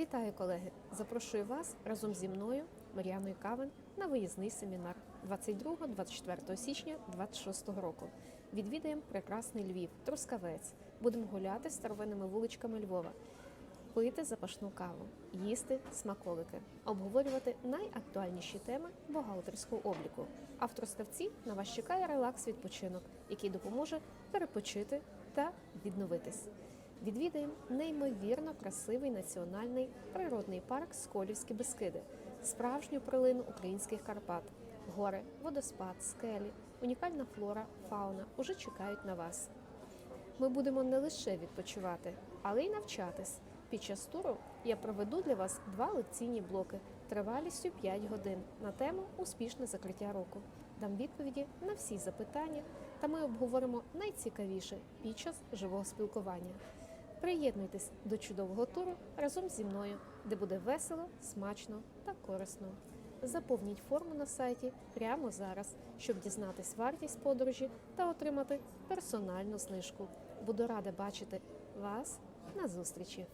Вітаю, колеги! Запрошую вас разом зі мною, Мар'яною Кавен, на виїзний семінар 22-24 січня 2026 року. Відвідаємо прекрасний Львів, Трускавець. Будемо гуляти старовинними вуличками Львова, пити запашну каву, їсти смаколики, обговорювати найактуальніші теми бухгалтерського обліку. А в Трускавці на вас чекає релакс відпочинок, який допоможе перепочити та відновитись. Відвідаємо неймовірно красивий національний природний парк Сколівські Бескиди, справжню прилину українських Карпат. Гори, водоспад, скелі, унікальна флора, фауна уже чекають на вас. Ми будемо не лише відпочивати, але й навчатись. Під час туру я проведу для вас два лекційні блоки тривалістю 5 годин на тему Успішне закриття року. Дам відповіді на всі запитання, та ми обговоримо найцікавіше під час живого спілкування. Приєднуйтесь до чудового туру разом зі мною, де буде весело, смачно та корисно. Заповніть форму на сайті прямо зараз, щоб дізнатись вартість подорожі та отримати персональну знижку. Буду рада бачити вас на зустрічі.